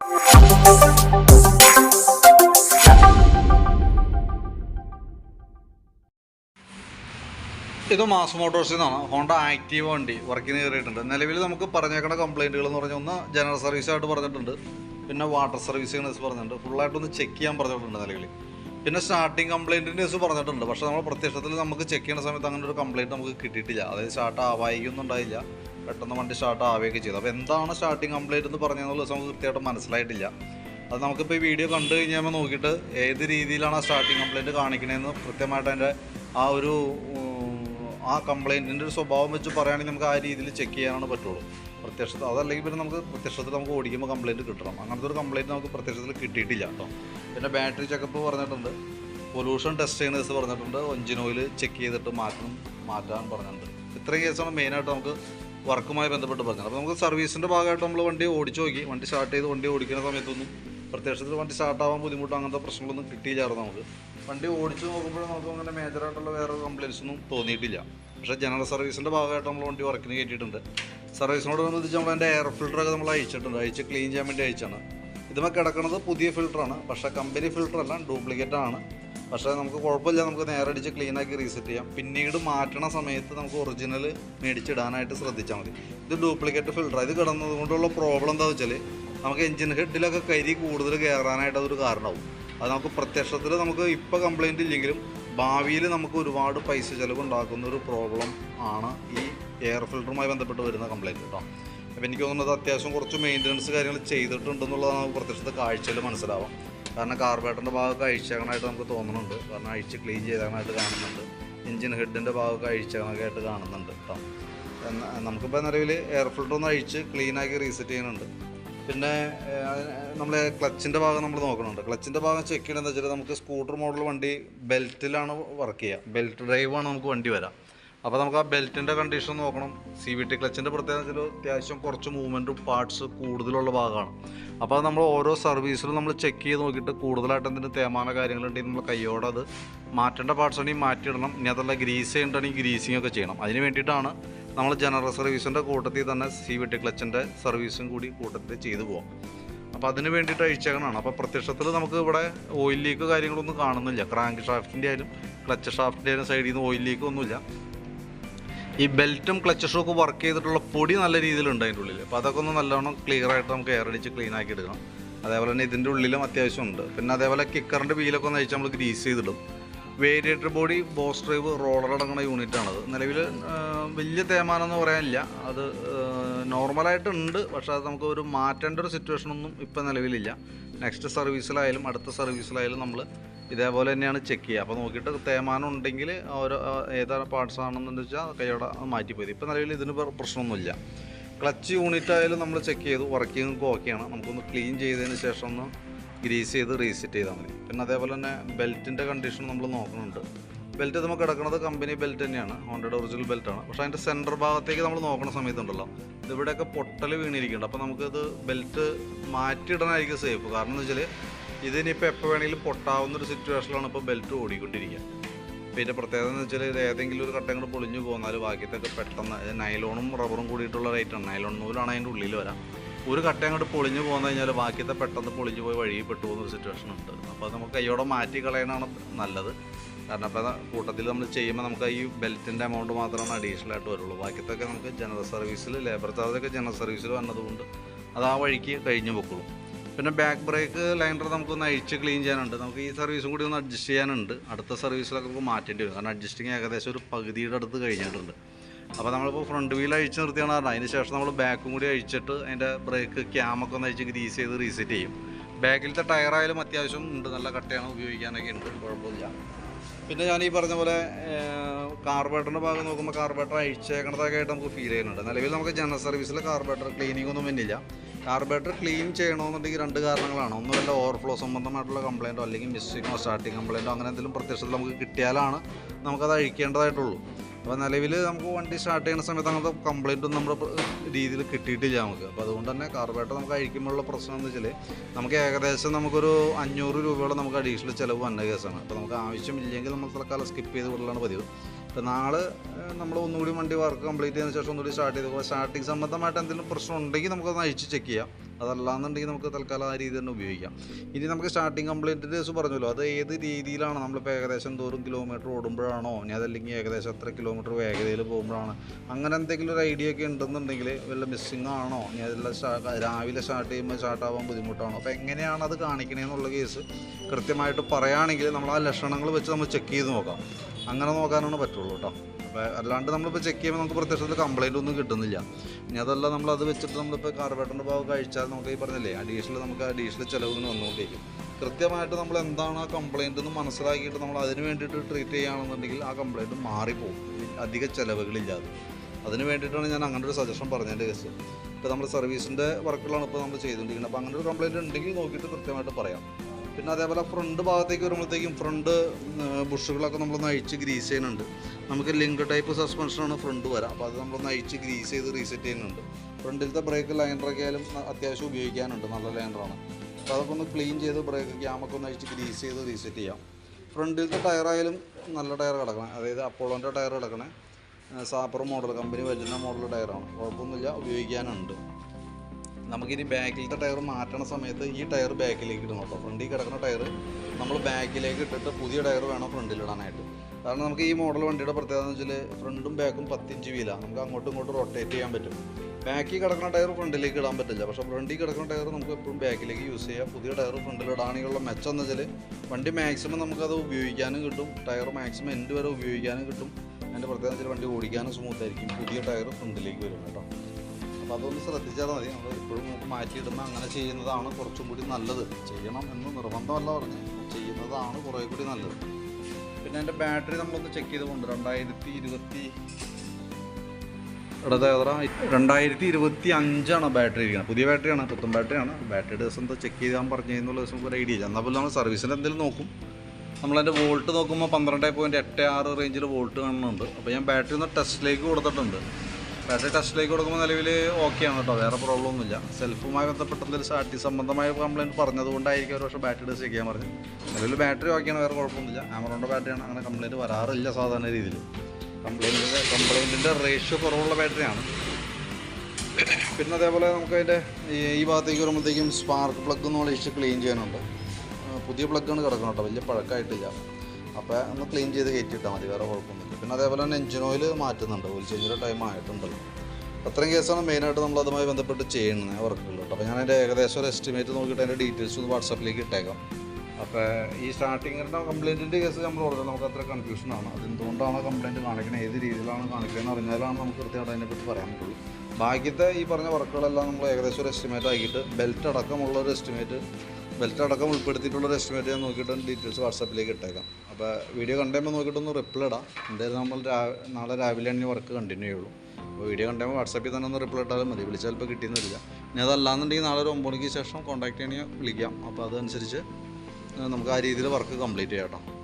ഇത് മാസ് മോട്ടോഴ്സിൽ നിന്നാണ്. Honda active വണ്ടി വർക്കിന് കയറിയിട്ടുണ്ട്. നിലവിൽ നമുക്ക് പറഞ്ഞേക്കണ കംപ്ലൈന്റുകൾ എന്ന് പറഞ്ഞാൽ ഒന്ന് ജനറൽ സർവീസായിട്ട് പറഞ്ഞിട്ടുണ്ട്. പിന്നെ വാട്ടർ സർവീസ് കേസ് പറഞ്ഞിട്ടുണ്ട്. ഫുള്ളായിട്ടൊന്ന് ചെക്ക് ചെയ്യാൻ പറഞ്ഞിട്ടുണ്ട് നിലവിൽ. പിന്നെ സ്റ്റാർട്ടിങ് കംപ്ലൈന്റിന്റെ കേസ് പറഞ്ഞിട്ടുണ്ട്. പക്ഷേ നമ്മൾ പ്രത്യക്ഷത്തിൽ നമുക്ക് ചെക്ക് ചെയ്യുന്ന സമയത്ത് അങ്ങനെ ഒരു കംപ്ലൈന്റ് നമുക്ക് കിട്ടിയിട്ടില്ല. അതായത് സ്റ്റാർട്ട് ആവായിക്കൊന്നും ഉണ്ടായില്ല. പെട്ടെന്ന് വണ്ടി സ്റ്റാർട്ട് ആവുകയൊക്കെ ചെയ്തു. അപ്പോൾ എന്താണ് സ്റ്റാർട്ടിങ് കംപ്ലൈന്റ് എന്ന് പറഞ്ഞതെന്നുള്ള നമുക്ക് കൃത്യമായിട്ട് മനസ്സിലായിട്ടില്ല. അത് നമുക്കിപ്പോൾ ഈ വീഡിയോ കണ്ടു കഴിഞ്ഞാൽ നോക്കിയിട്ട് ഏത് രീതിയിലാണ് ആ സ്റ്റാർട്ടിങ് കംപ്ലൈന്റ് കാണിക്കണതെന്ന് കൃത്യമായിട്ട് അതിന്റെ ആ ഒരു ആ കംപ്ലൈന്റിന്റെ ഒരു സ്വഭാവം വെച്ച് പറയുകയാണെങ്കിൽ നമുക്ക് ആ രീതിയിൽ ചെക്ക് ചെയ്യാനാണ് പറ്റുള്ളൂ. പ്രത്യക്ഷത്തിൽ അതല്ലെങ്കിൽ പിന്നെ നമുക്ക് പ്രത്യക്ഷത്തിൽ നമുക്ക് ഓടിക്കുമ്പോൾ കംപ്ലൈന്റ് കിട്ടണം. അങ്ങനത്തെ ഒരു കംപ്ലൈന്റ് നമുക്ക് പ്രത്യക്ഷത്തിൽ കിട്ടിയിട്ടില്ല കേട്ടോ. പിന്നെ ബാറ്ററി ചെക്കപ്പ് പറഞ്ഞിട്ടുണ്ട്. പൊല്യൂഷൻ ടെസ്റ്റ് ചെയ്യുന്ന പറഞ്ഞിട്ടുണ്ട്. എഞ്ചിൻ ഓയിൽ ചെക്ക് ചെയ്തിട്ട് മാറ്റണം മാറ്റാൻ പറഞ്ഞിട്ടുണ്ട്. ഇത്രയും കേസാണ് മെയിനായിട്ട് നമുക്ക് വർക്കുമായി ബന്ധപ്പെട്ട് പറഞ്ഞത്. അപ്പോൾ നമുക്ക് സർവീസിന്റെ ഭാഗമായിട്ട് നമ്മൾ വണ്ടി ഓടിച്ചു നോക്കി. വണ്ടി സ്റ്റാർട്ട് ചെയ്ത് വണ്ടി ഓടിക്കുന്ന സമയത്തൊന്നും പ്രത്യക്ഷത്തിൽ വണ്ടി സ്റ്റാർട്ടാവാൻ ബുദ്ധിമുട്ടോ അങ്ങനത്തെ പ്രശ്നങ്ങളൊന്നും കിട്ടിയില്ലായിരുന്നു നമുക്ക്. വണ്ടി ഓടിച്ചു നോക്കുമ്പോൾ നമുക്ക് അങ്ങനെ മേജറായിട്ടുള്ള വേറെ കംപ്ലയിൻസ് ഒന്നും തോന്നിയിട്ടില്ല. പക്ഷേ ജനറൽ സർവീസിന്റെ ഭാഗമായിട്ട് നമ്മൾ വണ്ടി വർക്കിന് കയറ്റിയിട്ടുണ്ട് സർവീസിനോടനുബന്ധിച്ച് നമ്മൾ അതിന്റെ എയർ ഫിൽറ്ററൊക്കെ നമ്മൾ അയച്ചിട്ടുണ്ട്. അയച്ച് ക്ലീൻ ചെയ്യാൻ വേണ്ടി അയച്ചാണ്. ഇതുമ്പോൾ കിടക്കുന്നത് പുതിയ ഫിൽറ്ററാണ് പക്ഷേ കമ്പനി ഫിൽറ്ററല്ല ഡ്യൂപ്ലിക്കേറ്റ് ആണ്. പക്ഷേ നമുക്ക് കുഴപ്പമില്ല നമുക്ക് നേരെ അടിച്ച് ക്ലീൻ ആക്കി റീസെറ്റ് ചെയ്യാം. പിന്നീട് മാറ്റണ സമയത്ത് നമുക്ക് ഒറിജിനൽ മേടിച്ചിടാനായിട്ട് ശ്രദ്ധിച്ചാൽ മതി. ഇത് ഡ്യൂപ്ലിക്കേറ്റ് ഫിൽറ്റർ ഇത് കിടന്നത് കൊണ്ടുള്ള പ്രോബ്ലം എന്താ വെച്ചാൽ നമുക്ക് എഞ്ചിൻ ഹെഡിലൊക്കെ കരി കൂടുതൽ കയറാനായിട്ട് അതൊരു കാരണമാവും. അത് നമുക്ക് പ്രത്യക്ഷത്തിൽ നമുക്ക് ഇപ്പോൾ കംപ്ലൈന്റ് ഇല്ലെങ്കിലും ഭാവിയിൽ നമുക്ക് ഒരുപാട് പൈസ ചിലവ് ഉണ്ടാക്കുന്ന ഒരു പ്രോബ്ലം ആണ് ഈ എയർ ഫിൽറ്ററുമായി ബന്ധപ്പെട്ട് വരുന്ന കംപ്ലൈന്റ് കേട്ടോ അപ്പോൾ എനിക്ക് തോന്നുന്നത് അത്യാവശ്യം കുറച്ച് മെയിന്റനൻസ് കാര്യങ്ങൾ ചെയ്തിട്ടുണ്ടെന്നുള്ളതാണ് പ്രത്യക്ഷത്തെ കാഴ്ചയിൽ മനസ്സിലാവാം. കാരണം കാർബേറ്ററിന്റെ ഭാഗമൊക്കെ അഴിച്ചകണമായിട്ട് നമുക്ക് തോന്നുന്നുണ്ട്. കാരണം അഴിച്ച് ക്ലീൻ ചെയ്തകണമായിട്ട് കാണുന്നുണ്ട്. എഞ്ചിൻ ഹെഡിന്റെ ഭാഗമൊക്കെ അഴിച്ചേക്കണൊക്കെ ആയിട്ട് കാണുന്നുണ്ട് കേട്ടോ നമുക്കിപ്പോൾ നിലവിൽ എയർ ഫിൽട്ടർ ഒന്ന് അഴിച്ച് ക്ലീനാക്കി റീസെറ്റ് ചെയ്യുന്നുണ്ട്. പിന്നെ നമ്മൾ ക്ലച്ചിന്റെ ഭാഗം നമ്മൾ നോക്കുന്നുണ്ട്. ക്ലച്ചിന്റെ ഭാഗം ചെക്ക് ചെയ്യണമെന്ന് വെച്ചാൽ നമുക്ക് സ്കൂട്ടർ മോഡൽ വണ്ടി ബെൽറ്റിലാണ് വർക്ക് ചെയ്യുക ബെൽറ്റ് ഡ്രൈവാണ് നമുക്ക് വണ്ടി വരാം. അപ്പോൾ നമുക്ക് ആ ബെൽറ്റിന്റെ കണ്ടീഷൻ നോക്കണം. സി വി ടി ക്ലച്ചിന്റെ പ്രത്യേകത അത്യാവശ്യം കുറച്ച് മൂവ്മെന്റും പാർട്സ് കൂടുതലുള്ള ഭാഗമാണ്. അപ്പോൾ അത് നമ്മൾ ഓരോ സർവീസിലും നമ്മൾ ചെക്ക് ചെയ്ത് നോക്കിയിട്ട് കൂടുതലായിട്ട് എന്തെങ്കിലും തേമാന കാര്യങ്ങളുണ്ടെങ്കിൽ നമ്മൾ കൈയോടെ അത് മാറ്റേണ്ട പാർട്സ് ആണെങ്കിൽ മാറ്റിയിടണം. ഇനി അതല്ല ഗ്രീസ് ചെയ്യണമെങ്കിൽ ഗ്രീസിങ് ഒക്കെ ചെയ്യണം. അതിന് വേണ്ടിയിട്ടാണ് നമ്മൾ ജനറൽ സർവീസിന്റെ കൂട്ടത്തിൽ തന്നെ സി വി ടി ക്ലച്ചിന്റെ സർവീസും കൂടി കൂട്ടത്തിൽ ചെയ്തു പോകാം അപ്പോൾ അതിന് വേണ്ടിയിട്ട് അഴിച്ചേക്കണമാണ് അപ്പോൾ പ്രത്യക്ഷത്തിൽ നമുക്ക് ഇവിടെ ഓയിൽ ലീക്ക് കാര്യങ്ങളൊന്നും കാണുന്നില്ല. ക്രാങ്ക് ഷാഫ്റ്റിന്റെ ആയാലും ക്ലച്ച് ഷാഫ്റ്റിന്റെ ആയാലും സൈഡിൽ നിന്ന് ഓയിൽ ലീക്ക് ഒന്നുമില്ല. ഈ ബെൽറ്റും ക്ലച്ച് ഷോക്ക് വർക്ക് ചെയ്തിട്ടുള്ള പൊടി നല്ല രീതിയിലുണ്ട് അതിന്റെ ഉള്ളിൽ അപ്പോൾ അതൊക്കെ ഒന്ന് നല്ലോണം ക്ലിയർ ആയിട്ട് നമുക്ക് എയർ അടിച്ച് ക്ലീൻ ആക്കി എടുക്കണം. അതേപോലെ തന്നെ ഇതിന്റെ ഉള്ളിലും അത്യാവശ്യം ഉണ്ട്. പിന്നെ അതേപോലെ കിക്കറിന്റെ വീലൊക്കെ ഒന്ന് അഴിച്ച് നമ്മൾ grease ചെയ്തിടും. Variator body boss drive roller അടങ്ങുന്ന യൂണിറ്റാണത് നിലവിൽ വലിയ തേമാനം എന്ന് പറയാനില്ല. അത് നോർമലായിട്ടുണ്ട് പക്ഷേ അത് നമുക്ക് ഒരു മാറ്റേണ്ട ഒരു സിറ്റുവേഷനൊന്നും ഇപ്പം നിലവിലില്ല. നെക്സ്റ്റ് സർവീസിലായാലും അടുത്ത സർവീസിലായാലും നമ്മൾ ഇതേപോലെ തന്നെയാണ് ചെക്ക് ചെയ്യുക. അപ്പോൾ നോക്കിയിട്ട് തേമാനം ഉണ്ടെങ്കിൽ ഓരോ ഏതാണ് പാർട്സ് ആണെന്ന് വെച്ചാൽ കൈയോടെ മാറ്റിപ്പോയി. ഇപ്പോൾ നിലവിൽ ഇതിന് പ്ര- പ്രശ്നമൊന്നുമില്ല. ക്ലച്ച് യൂണിറ്റ് ആയാലും നമ്മൾ ചെക്ക് ചെയ്തു. വർക്കിംഗ് ഓക്കെയാണ് നമുക്കൊന്ന് ക്ലീൻ ചെയ്തതിന് ശേഷം ഒന്ന് ഗ്രീസ് ചെയ്ത് റീസെറ്റ് ചെയ്താൽ മതി. പിന്നെ അതേപോലെ തന്നെ ബെൽറ്റിന്റെ കണ്ടീഷൻ നമ്മൾ നോക്കുന്നുണ്ട്. ബെൽറ്റ് നമുക്ക് കിടക്കുന്നത് കമ്പനി ബെൽറ്റ് തന്നെയാണ്. ഹോണ്ടയുടെ ഒറിജിനൽ ബെൽറ്റാണ് പക്ഷേ അതിന്റെ സെന്റർ ഭാഗത്തേക്ക് നമ്മൾ നോക്കുന്ന സമയത്തുണ്ടല്ലോ. ഇവിടെയൊക്കെ പൊട്ടൽ വീണിരിക്കുന്നുണ്ട്. അപ്പോൾ നമുക്കത് ബെൽറ്റ് മാറ്റിയിടാനായിരിക്കും സേഫ് കാരണം എന്ന് വെച്ചാൽ ഇതിനിപ്പോൾ എപ്പോൾ വേണമെങ്കിലും പൊട്ടാവുന്ന ഒരു സിറ്റുവേഷനിലാണ് ഇപ്പോൾ ബെൽറ്റ് ഓടിക്കൊണ്ടിരിക്കുക പിന്നെ പ്രത്യേകത എന്ന് വെച്ചാൽ ഇത് ഏതെങ്കിലും ഒരു ഘട്ടം കൂടെ പൊളിഞ്ഞു പോന്നാൽ ബാക്കിയത്തൊക്കെ പെട്ടെന്ന് നൈലോണും റബ്ബറും കൂടിയിട്ടുള്ള റേറ്റാണ് നൈലോൺ നൂലാണ് അതിന്റെ ഉള്ളിൽ വരാം. ഒരു കട്ട അങ്ങോട്ട് പൊളിഞ്ഞു പോകുന്ന കഴിഞ്ഞാൽ ബാക്കിയത്തെ പെട്ടെന്ന് പൊളിഞ്ഞു പോയി വഴി പെട്ടു പോകുന്ന ഒരു സിറ്റുവേഷൻ ഉണ്ട്. അപ്പോൾ നമുക്ക് കൈയോടെ മാറ്റി കളയാനാണ് നല്ലത്. കാരണം അപ്പോൾ കൂട്ടത്തിൽ നമ്മൾ ചെയ്യുമ്പോൾ നമുക്ക് ഈ ബെൽറ്റിന്റെ എമൗണ്ട് മാത്രമാണ് അഡീഷണൽ ആയിട്ട് വരുള്ളൂ. ബാക്കിയത്തൊക്കെ നമുക്ക് ജനറൽ സർവീസിൽ ലേബർ ചാർജൊക്കെ ജനറൽ സർവീസിൽ വന്നതുകൊണ്ട് അത് ആ വഴിക്ക് കഴിഞ്ഞു പൊക്കുള്ളൂ പിന്നെ ബാക്ക് ബ്രേക്ക് ലൈനർ നമുക്കൊന്ന് അഴിച്ച് ക്ലീൻ ചെയ്യാനുണ്ട്. നമുക്ക് ഈ സർവീസും കൂടി ഒന്ന് അഡ്ജസ്റ്റ് ചെയ്യാനുണ്ട്. അടുത്ത സർവീസിലൊക്കെ നമുക്ക് മാറ്റേണ്ടി വരും. കാരണം അഡ്ജസ്റ്റിങ് ഏകദേശം ഒരു പകുതിയുടെ അടുത്ത് കഴിഞ്ഞിട്ടുണ്ട്. അപ്പോൾ നമ്മളിപ്പോൾ ഫ്രണ്ട് വീൽ അഴിച്ച് നിർത്തിയാണ് പറഞ്ഞത്. അതിന് ശേഷം നമ്മൾ ബാക്കും കൂടി അഴിച്ചിട്ട് അതിന്റെ ബ്രേക്ക് ക്യാമൊക്കെ ഒന്ന് അഴിച്ച് ഗ്രീസ് ചെയ്ത് റീസെറ്റ് ചെയ്യും. ബാക്കിലത്തെ ടയറായാലും അത്യാവശ്യം ഉണ്ട്. നല്ല കട്ടയാണ് ഉപയോഗിക്കാനൊക്കെ ഉണ്ട്. കുഴപ്പമില്ല. പിന്നെ ഞാൻ ഈ പറഞ്ഞ പോലെ കാർബേറ്ററിന്റെ ഭാഗം നോക്കുമ്പോൾ കാർബേറ്റർ അഴിച്ചേക്കണതൊക്കെ ആയിട്ട് നമുക്ക് ഫീൽ ചെയ്യുന്നുണ്ട്. നിലവിൽ നമുക്ക് ജനറൽ സർവീസിൽ കാർബേറ്റർ ക്ലീനിങ് ഒന്നും വരുന്നില്ല കാർബേറ്റർ ക്ലീൻ ചെയ്യണമെന്നുണ്ടെങ്കിൽ രണ്ട് കാരണങ്ങളാണ്. ഒന്ന് വല്ല ഓവർഫ്ലോ സംബന്ധമായിട്ടുള്ള കംപ്ലയിന്റോ അല്ലെങ്കിൽ മിസ്സിങ്ങോ സ്റ്റാർട്ടിങ് കംപ്ലയിന്റോ അങ്ങനെ എന്തെങ്കിലും പ്രത്യക്ഷത്തിൽ നമുക്ക് കിട്ടിയാലാണ് നമുക്കത് അഴിക്കേണ്ടതായിട്ടുള്ളൂ. അപ്പോൾ നിലവിൽ നമുക്ക് വണ്ടി സ്റ്റാർട്ട് ചെയ്യുന്ന സമയത്ത് അങ്ങനത്തെ കംപ്ലയിന്റൊന്നും നമ്മുടെ രീതിയിൽ കിട്ടിയിട്ടില്ല നമുക്ക്. അപ്പോൾ അതുകൊണ്ട് തന്നെ കാർബറേറ്റർ നമുക്ക് അഴിക്കുമ്പോഴുള്ള പ്രശ്നം എന്ന് വെച്ചാൽ നമുക്ക് ഏകദേശം നമുക്കൊരു അഞ്ഞൂറ് രൂപയോളം നമുക്ക് അഡീഷണൽ ചിലവ് വന്ന കേസാണ്. അപ്പോൾ നമുക്ക് ആവശ്യമില്ലെങ്കിൽ നമ്മൾ തൽക്കാലം സ്കിപ്പ് ചെയ്ത് വിടലാണ് പതിവ്. ഇപ്പോൾ നാളെ നമ്മൾ ഒന്നുകൂടി വണ്ടി വർക്ക് കംപ്ലീറ്റ് ചെയ്തതിന് ശേഷം ഒന്നുകൂടി സ്റ്റാർട്ട് ചെയ്ത് സ്റ്റാർട്ടിങ് സംബന്ധമായിട്ട് എന്തെങ്കിലും പ്രശ്നം ഉണ്ടെങ്കിൽ നമുക്കൊന്ന് അഴിച്ച് ചെക്ക് ചെയ്യാം. അതല്ലാന്നുണ്ടെങ്കിൽ നമുക്ക് തൽക്കാലം ആ രീതി തന്നെ ഉപയോഗിക്കാം. ഇനി നമുക്ക് സ്റ്റാർട്ടിങ് കംപ്ലൈന്റിന്റെ ഡേസ് പറഞ്ഞല്ലോ. അത് ഏത് രീതിയിലാണ്? നമ്മളിപ്പോൾ ഏകദേശം തോറും കിലോമീറ്റർ ഓടുമ്പോഴാണോ? ഇനി അതല്ലെങ്കിൽ ഏകദേശം എത്ര കിലോമീറ്റർ വേഗതയിൽ പോകുമ്പോഴാണ്? അങ്ങനെ എന്തെങ്കിലും ഒരു ഐഡിയ ഒക്കെ ഉണ്ടെന്നുണ്ടെങ്കിൽ വല്ല മിസ്സിങ് ആണോ? ഇനി അതെല്ലാം രാവിലെ സ്റ്റാർട്ട് ചെയ്യുമ്പോൾ സ്റ്റാർട്ട് ആവാൻ ബുദ്ധിമുട്ടാണോ? അപ്പോൾ എങ്ങനെയാണ് അത് കാണിക്കണേന്നുള്ള കേസ് കൃത്യമായിട്ട് പറയുകയാണെങ്കിൽ നമ്മൾ ആ ലക്ഷണങ്ങൾ വെച്ച് നമ്മൾ ചെക്ക് ചെയ്ത് നോക്കാം. അങ്ങനെ നോക്കാനാണ് പറ്റുള്ളൂ കേട്ടോ അപ്പോൾ അല്ലാണ്ട് നമ്മളിപ്പോൾ ചെക്ക് ചെയ്യുമ്പോൾ നമുക്ക് പ്രത്യക്ഷത്തിൽ കംപ്ലൈന്റ് ഒന്നും കിട്ടുന്നില്ല. ഇനി അതല്ല നമ്മൾ അത് വെച്ചിട്ട് നമ്മളിപ്പോൾ കാർബേറ്ററിന്റെ ഭാഗം കഴിച്ചാൽ നമുക്ക് ഈ പറഞ്ഞില്ലേ? അഡീഷണൽ നമുക്ക് അഡീഷണൽ ചിലവ് ഇങ്ങനെ വന്നുകൊണ്ടിരിക്കും. കൃത്യമായിട്ട് നമ്മൾ എന്താണ് ആ കംപ്ലൈന്റ് എന്ന് മനസ്സിലാക്കിയിട്ട് നമ്മൾ അതിന് വേണ്ടിയിട്ട് ട്രീറ്റ് ചെയ്യുകയാണെന്നുണ്ടെങ്കിൽ ആ കംപ്ലൈന്റ് മാറിപ്പോകും അധിക ചിലവുകളില്ലാതെ. അതിന് വേണ്ടിയിട്ടാണ് ഞാൻ അങ്ങനെ ഒരു സജഷൻ പറഞ്ഞതിന്റെ കേസ് ഇപ്പോൾ നമ്മൾ സർവീസിന്റെ വർക്കുകളാണ് ഇപ്പോൾ നമ്മൾ ചെയ്തുകൊണ്ടിരിക്കുന്നത്. അപ്പോൾ അങ്ങനെ ഒരു കംപ്ലൈന്റ് ഉണ്ടെങ്കിൽ നോക്കിയിട്ട് കൃത്യമായിട്ട് പറയാം. പിന്നെ അതേപോലെ ഫ്രണ്ട് ഭാഗത്തേക്ക് വരുമ്പോഴത്തേക്കും ഫ്രണ്ട് ബുഷുകളൊക്കെ നമ്മൾ നയിച്ച് ഗ്രീസ് ചെയ്യുന്നുണ്ട്. നമുക്ക് ലിങ്ക് ടൈപ്പ് സസ്പെൻഷനാണ് ഫ്രണ്ട് വരാം. അപ്പോൾ അത് നമ്മൾ നയിച്ച് ഗ്രീസ് ചെയ്ത് റീസെറ്റ് ചെയ്യുന്നുണ്ട്. ഫ്രണ്ടിലത്തെ ബ്രേക്ക് ലൈനറൊക്കെ ആയാലും അത്യാവശ്യം ഉപയോഗിക്കാനുണ്ട്. നല്ല ലൈനറാണ്. അപ്പോൾ അതൊക്കെ ഒന്ന് ക്ലീൻ ചെയ്ത് ബ്രേക്ക് ക്യാമൊക്കെ ഒന്ന് അഴിച്ച് ഗ്രീസ് ചെയ്ത് റീസെറ്റ് ചെയ്യാം. ഫ്രണ്ടിലത്തെ ടയറായാലും നല്ല ടയർ കിടക്കണം. അതായത് അപ്പോളോന്റെ ടയർ കിടക്കണേ. സാപ്പർ മോഡൽ കമ്പനി വരുന്ന മോഡൽ ടയറാണ്. കുഴപ്പമൊന്നുമില്ല. ഉപയോഗിക്കാനുണ്ട്. നമുക്കിനി ബാക്കിലത്തെ ടയർ മാറ്റണ സമയത്ത് ഈ ടയർ ബാക്കിലേക്ക് ഇടണം കേട്ടോ. ഫ്രണ്ടിൽ കിടക്കുന്ന ടയർ നമ്മൾ ബാക്കിലേക്ക് ഇട്ടിട്ട് പുതിയ ടയർ വേണം ഫ്രണ്ടിൽ ഇടാനായിട്ട് കാരണം നമുക്ക് ഈ മോഡൽ വണ്ടിയുടെ പ്രത്യേകത എന്ന് വെച്ചാൽ ഫ്രണ്ടും ബാക്കും പത്തിഞ്ച് വീലാണ്. നമുക്ക് അങ്ങോട്ടും ഇങ്ങോട്ടും റൊട്ടേറ്റ് ചെയ്യാൻ പറ്റും. ബാക്കിൽ കിടക്കുന്ന ടയർ ഫ്രണ്ടിലേക്ക് ഇടാൻ പറ്റില്ല. പക്ഷേ ഫ്രണ്ടിൽ കിടക്കുന്ന ടയർ നമുക്ക് എപ്പോഴും ബാക്കിലേക്ക് യൂസ് ചെയ്യാം. പുതിയ ടയർ ഫ്രണ്ടിൽ ഇടാനുള്ള മെച്ചം എന്ന് വെച്ചാൽ വണ്ടി മാക്സിമം നമുക്കത് ഉപയോഗിക്കാനും കിട്ടും. ടയർ മാക്സിമം എൻഡ് വരെ ഉപയോഗിക്കാനും കിട്ടും. അതിന്റെ പ്രത്യേകത വെച്ചാൽ വണ്ടി ഓടിക്കാനും സ്മൂത്ത് ആയിരിക്കും. പുതിയ ടയർ ഫ്രണ്ടിലേക്ക് വരും കേട്ടോ. അപ്പോൾ അതൊന്ന് ശ്രദ്ധിച്ചാൽ മതി. നമ്മൾ ഇപ്പോഴും നമുക്ക് മാറ്റിയിടുന്ന അങ്ങനെ ചെയ്യുന്നതാണ് കുറച്ചും കൂടി നല്ലത്. ചെയ്യണം എന്ന് നിർബന്ധമല്ല പറഞ്ഞു. ചെയ്യുന്നതാണ് കുറേ കൂടി നല്ലത്. പിന്നെ എന്റെ ബാറ്ററി നമ്മളൊന്ന് ചെക്ക് ചെയ്ത് കൊണ്ട് രണ്ടായിരത്തി ഇരുപത്തി രണ്ടായിരത്തി ഇരുപത്തി അഞ്ചാണ് ബാറ്ററി ഇരിക്കുന്നത് പുതിയ ബാറ്ററിയാണ് പുത്തൻ ബാറ്ററിയാണ് ബാറ്ററി ദിവസം എന്താ ചെക്ക് ചെയ്താൽ പറഞ്ഞു എന്നുള്ള ദിവസം ഒരു ഐഡിയ എന്നാൽ പോലും നമ്മൾ സർവീസിന് എന്തെങ്കിലും നോക്കും. നമ്മളതിന്റെ വോൾട്ട് നോക്കുമ്പോൾ പന്ത്രണ്ട് പോയിന്റ് എട്ട് ആറ് റേഞ്ചിൽ വോൾട്ട് കാണുന്നുണ്ട്. അപ്പോൾ ഞാൻ ബാറ്ററി ഒന്ന് ടെസ്റ്റിലേക്ക് കൊടുത്തിട്ടുണ്ട്. ബാറ്ററി ടെസ്റ്റിലേക്ക് കൊടുക്കുമ്പോൾ നിലവിൽ ആണ് കേട്ടോ വേറെ പ്രോബ്ലം ഒന്നുമില്ല. സെൽഫുമായി ബന്ധപ്പെട്ട എന്തെങ്കിലും സാറ്റി സംബന്ധമായ കംപ്ലയിന്റ് പറഞ്ഞതുകൊണ്ടായിരിക്കും ഒരു പക്ഷേ ബാറ്ററി ടെസ്റ്റ് ചെയ്യാൻ പറഞ്ഞു നിലവിൽ ബാറ്ററി ഓക്കെയാണ് വേറെ കുഴപ്പമൊന്നുമില്ല. ആമറോണിന്റെ ബാറ്ററിയാണ് അങ്ങനെ കംപ്ലയിന്റ് വരാറില്ല സാധാരണ രീതിയിൽ കംപ്ലയിന്റിന്റെ കംപ്ലൈന്റിന്റെ റേഷ്യോ കുറവുള്ള ബാറ്ററിയാണ് പിന്നെ അതേപോലെ നമുക്ക് അതിന്റെ ഈ- ഭാഗത്തേക്ക് വരുമ്പോഴത്തേക്കും സ്പാർക്ക് പ്ലഗ് എന്ന് ഇഷ്യൂ ക്ലീൻ ചെയ്യാനുണ്ട്. പുതിയ പ്ലഗ്ഗാണ് കിടക്കുന്നത് കേട്ടോ വലിയ പഴക്കമായിട്ടില്ല അപ്പോൾ ഒന്ന് ക്ലീൻ ചെയ്ത് കയറ്റിയിട്ടാൽ മതി. വേറെ കുഴപ്പമൊന്നുമില്ല പിന്നെ അതേപോലെ തന്നെ എഞ്ചിൻ ഓയിൽ മാറ്റുന്നുണ്ട്. ഓയിൽ ചേഞ്ചിന്റെ ടൈം ആയിട്ടുണ്ടല്ലോ അത്രയും കേസാണ് മെയിനായിട്ട് നമ്മൾ അതുമായി ബന്ധപ്പെട്ട് ചെയ്യുന്നത്. വർക്കുകൾ കേട്ടോ അപ്പോൾ ഞാൻ അതിന്റെ ഏകദേശം ഒരു എസ്റ്റിമേറ്റ് നോക്കിയിട്ട് അതിന്റെ ഡീറ്റെയിൽസ് ഒന്ന് വാട്സാപ്പിലേക്ക് ഇട്ടേക്കാം. അപ്പോൾ ഈ സ്റ്റാർട്ടിങ്ങിന്റെ കംപ്ലയിന്റിന്റെ കേസ് നമ്മൾ പറഞ്ഞത് നമുക്ക് അത്ര കൺഫ്യൂഷനാണ് അത് എന്തുകൊണ്ടാണ് കംപ്ലയിന്റ് കാണിക്കുന്നത് ഏത് രീതിയിലാണ് കാണിക്കുന്നത് അറിഞ്ഞാലാണ് നമുക്ക് കൃത്യമായിട്ട് അതിനെപ്പറ്റി പറയാൻ പറ്റുള്ളൂ. ബാക്കിയത്തെ ഈ പറഞ്ഞ വർക്കുകളെല്ലാം നമ്മൾ ഏകദേശം ഒരു എസ്റ്റിമേറ്റ് ആക്കിയിട്ട് ബെൽറ്റ് അടക്കമുള്ള ഒരു എസ്റ്റിമേറ്റ് ബെൽറ്റ് അടക്കം ഉൾപ്പെടുത്തിയിട്ടുള്ള ഒരു എസ്റ്റിമേറ്റ് ഞാൻ നോക്കിയിട്ട് ഡീറ്റെയിൽസ് വാട്സാപ്പിലേക്ക് ഇട്ടേക്കാം. അപ്പോൾ വീഡിയോ കണ്ടുമ്പോൾ നോക്കിയിട്ടൊന്ന് റിപ്ലൈ ഇടാം. എന്തായാലും നമ്മൾ നാളെ രാവിലെ ഈ വർക്ക് കണ്ടിന്യൂ ചെയ്യുള്ളൂ. അപ്പോൾ വീഡിയോ കണ്ടുമ്പോൾ വാട്സാപ്പിൽ തന്നെ ഒന്ന് റിപ്ലൈ ഇട്ടാലും മതി. വിളിച്ചാൽ ഇപ്പോൾ കിട്ടിയെന്ന് വരില്ല. ഇനി അതല്ലാന്നുണ്ടെങ്കിൽ നാളെ ഒരു ഒമ്പത് മണിക്ക് ശേഷം കോൺടാക്ട് ചെയ്യണമെങ്കിൽ വിളിക്കാം. അപ്പോൾ അതനുസരിച്ച് നമുക്ക് ആ രീതിയിൽ വർക്ക് കംപ്ലീറ്റ് ചെയ്യാം കേട്ടോ.